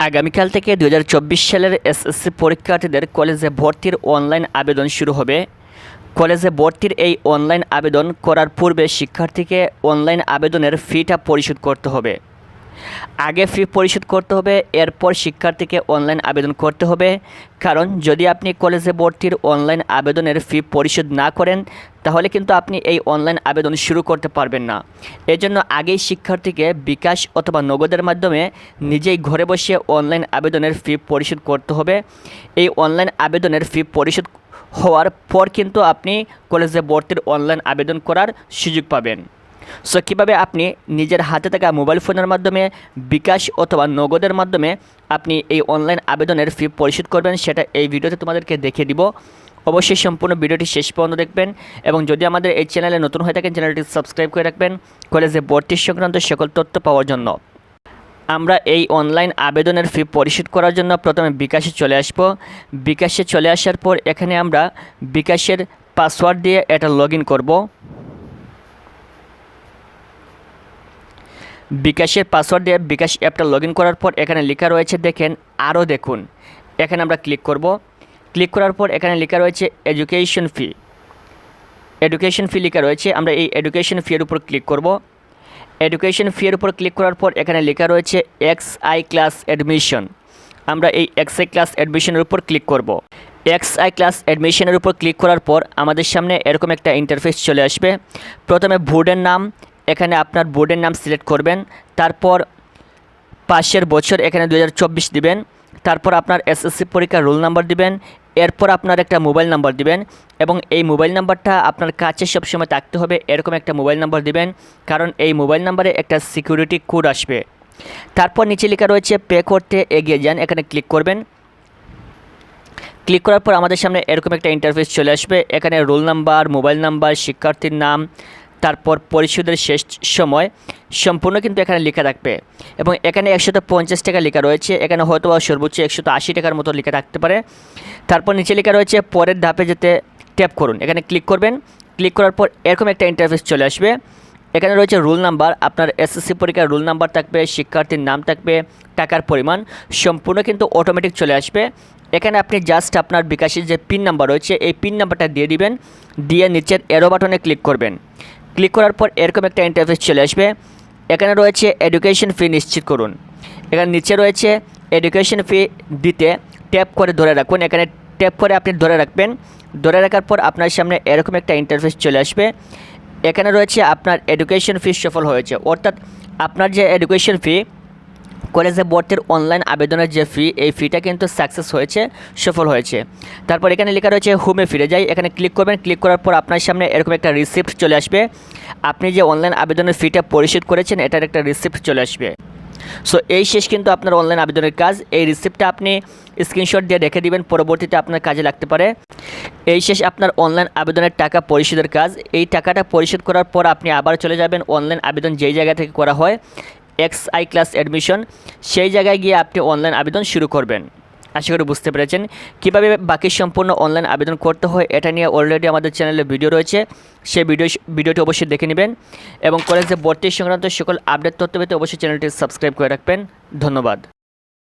আগামীকাল থেকে দু হাজার চব্বিশ সালের এসএসসি পরীক্ষার্থীদের কলেজে ভর্তির অনলাইন আবেদন শুরু হবে। কলেজে ভর্তির এই অনলাইন আবেদন করার পূর্বে শিক্ষার্থীকে অনলাইন আবেদনের ফিটা পরিশোধ করতে হবে। আগে ফি পরিশোধ করতে হবে, এরপর শিক্ষার্থীকে অনলাইন আবেদন করতে হবে। কারণ যদি আপনি কলেজে ভর্তির অনলাইন আবেদনের ফি পরিশোধ না করেন, তাহলে কিন্তু আপনি এই অনলাইন আবেদন শুরু করতে পারবেন না। এজন্য আগেই শিক্ষার্থীকে বিকাশ অথবা নগদের মাধ্যমে নিজেই ঘরে বসে অনলাইন আবেদনের ফি পরিশোধ করতে হবে। এই অনলাইন আবেদনের ফি পরিশোধ হওয়ার পর কিন্তু আপনি কলেজে ভর্তির অনলাইন আবেদন করার সুযোগ পাবেন। সো কীভাবে আপনি নিজের হাতে থাকা মোবাইল ফোনের মাধ্যমে বিকাশ অথবা নগদের মাধ্যমে আপনি এই অনলাইন আবেদনের ফি পরিশোধ করবেন, সেটা এই ভিডিওতে তোমাদেরকে দেখিয়ে দিব। অবশ্যই সম্পূর্ণ ভিডিওটি শেষ পর্যন্ত দেখবেন এবং যদি আমাদের এই চ্যানেলে নতুন হয়ে থাকেন চ্যানেলটি সাবস্ক্রাইব করে রাখবেন কলেজে ভর্তি সংক্রান্ত সকল তথ্য পাওয়ার জন্য। আমরা এই অনলাইন আবেদনের ফি পরিশোধ করার জন্য প্রথমে বিকাশে চলে আসব। বিকাশে চলে আসার পর এখানে আমরা বিকাশের পাসওয়ার্ড দিয়ে এটা লগ ইন করব। বিকাশের পাসওয়ার্ড দিয়ে বিকাশ অ্যাপটা লগ করার পর এখানে লেখা রয়েছে, দেখেন, আরও দেখুন। এখানে আমরা ক্লিক করব। ক্লিক করার পর এখানে লেখা রয়েছে এডুকেশন ফি। এডুকেশন ফি লেখা রয়েছে, আমরা এই এডুকেশন ফিয়ের উপর ক্লিক করব। এডুকেশন ফিয়ের উপর ক্লিক করার পর এখানে লেখা রয়েছে এক্স আই ক্লাস অ্যাডমিশন। আমরা এই এক্স আই ক্লাস অ্যাডমিশনের উপর ক্লিক করব। এক্স আই ক্লাস অ্যাডমিশনের উপর ক্লিক করার পর আমাদের সামনে এরকম একটা ইন্টারফেস চলে আসবে। প্রথমে বোর্ডের নাম এখানে আপনার বোর্ডের নাম সিলেক্ট করবেন, তারপর পাশের বছর এখানে দু দিবেন, তারপর আপনার এসএসসি পরীক্ষার রোল নাম্বার দিবেন, এরপর আপনার একটা মোবাইল নাম্বার দিবেন এবং এই মোবাইল নাম্বারটা আপনার কাছে সবসময় থাকতে হবে, এরকম একটা মোবাইল নাম্বার দিবেন, কারণ এই মোবাইল নাম্বারে একটা সিকিউরিটি কোড আসবে। তারপর নিচে লেখা রয়েছে পে করতে এগিয়ে যান, এখানে ক্লিক করবেন। ক্লিক করার পর আমাদের সামনে এরকম একটা ইন্টারফেস চলে আসবে, এখানে রোল নাম্বার মোবাইল নাম্বার শিক্ষার্থীর নাম তারপর পরিশোধের শেষ সময় সম্পূর্ণ কিন্তু এখানে লেখা থাকবে এবং এখানে একশত পঞ্চাশ টাকা লেখা রয়েছে, এখানে হয়তো বা সর্বোচ্চ একশত আশি টাকার মতো লেখা থাকতে পারে। তারপর নিচে লেখা রয়েছে, পরের ধাপে যেতে ট্যাপ করুন। এখানে ক্লিক করবেন ক্লিক করার পর এরকম একটা ইন্টারফেস চলে আসবে। এখানে রয়েছে রুল নাম্বার আপনার এসএসসি পরীক্ষার রুল নাম্বার থাকবে, শিক্ষার্থীর নাম থাকবে, টাকার পরিমাণ, সম্পূর্ণ কিন্তু অটোমেটিক চলে আসবে। এখানে আপনি জাস্ট আপনার বিকাশের যে পিন নাম্বার রয়েছে, এই পিন নাম্বারটা দিয়ে দিবেন, দিয়ে নিচের এরো বাটনে ক্লিক করবেন। ক্লিক করার পর এরকম একটা ইন্টারফেস চলে আসবে। এখানে রয়েছে এডুকেশন ফি নিশ্চিত করুন। এখানে নিচে রয়েছে এডুকেশন ফি দিতে ট্যাপ করে ধরে রাখুন। এখানে ট্যাপ করে আপনি ধরে রাখবেন। ধরে রাখার পর আপনার সামনে এরকম একটা ইন্টারফেস চলে আসবে। এখানে রয়েছে আপনার এডুকেশন ফি সফল হয়েছে। অর্থাৎ আপনার যে এডুকেশন ফি কলেজে ভর্তির অনলাইন আবেদনের যে ফি এই ফিটা কিন্তু সাকসেস হয়েছে, সফল হয়েছে। তারপর এখানে লেখা রয়েছে হোমে ফিরে যাই। এখানে ক্লিক করবেন। ক্লিক করার পর আপনার সামনে এরকম একটা রিসিপ্ট চলে আসবে। আপনি যে অনলাইন আবেদনের ফিটা পরিশোধ করেছেন, এটার একটা রিসিপ্ট চলে আসবে। সো এই শেষ কিন্তু আপনার অনলাইন আবেদনের কাজ। এই রিসিপ্টটা আপনি স্ক্রিনশট দিয়ে রেখে দিবেন। পরবর্তীতে আপনার কাজে লাগতে পারে। এই শেষ আপনার অনলাইন আবেদনের টাকা পরিশোধের কাজ। এই টাকাটা পরিশোধ করার পর আপনি আবার চলে যাবেন। অনলাইন আবেদন যেই জায়গা থেকে করা হয় এক্স আই ক্লাস অ্যাডমিশন সেই জায়গায় গিয়ে আপনি অনলাইন আবেদন শুরু করবেন। আশা করি বুঝতে পেরেছেন। কীভাবে বাকি সম্পূর্ণ অনলাইন আবেদন করতে হয়, এটা নিয়ে অলরেডি আমাদের চ্যানেলে ভিডিও রয়েছে। সেই ভিডিও ভিডিওটি অবশ্যই দেখে নেবেন এবং কলেজে ভর্তি সংক্রান্ত সকল আপডেট তথ্য পেতে অবশ্যই চ্যানেলটি সাবস্ক্রাইব করে রাখবেন। ধন্যবাদ।